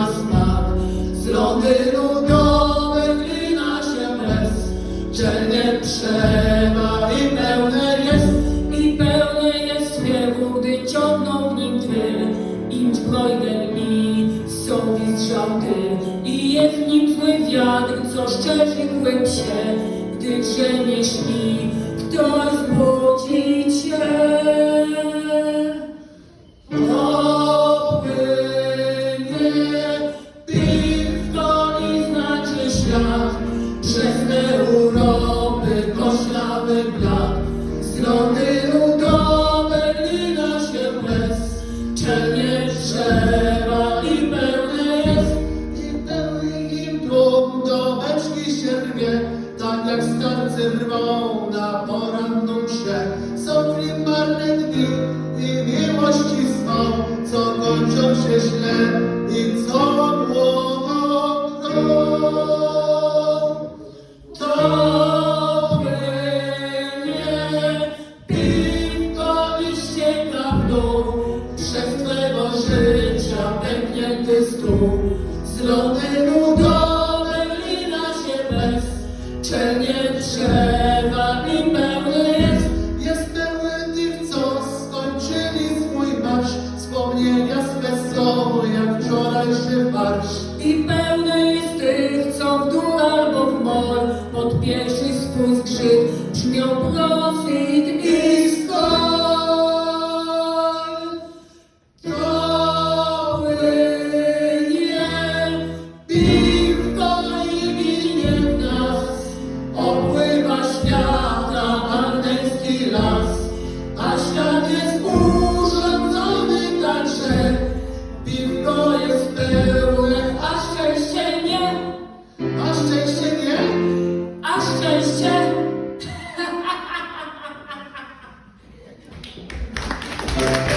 ma smak. Z Londynu do Berlina się bez, Czelnie i pełne jest. I pełne jest śpiewu, gdy ciągną w nim tryl. Im zbrojny i sowi zrządy. I jest w nim zły wiatr, co szczerzy głęb się. Gdy drzemie śpi, ktoś budzi cię. Przez Europy koślawy blat. Z Londynu do Berlina się bez Czelnie drzewa i pełne jest. I pełny im tłum do beczki się rwie. Tak jak starcy rwą na poranną mszę Są marne dni dół Przez twego życia pęknięty stół. Z Londynu do Berlina się bez Czelnie drzewa i pełny jest. Jest pełny tych, co skończyli swój marsz. Wspomnienia swe są jak wczorajszy marsz I pełny jest tych, co w dół albo w mor Pod pierwszy swój zgrzyt brzmią prosy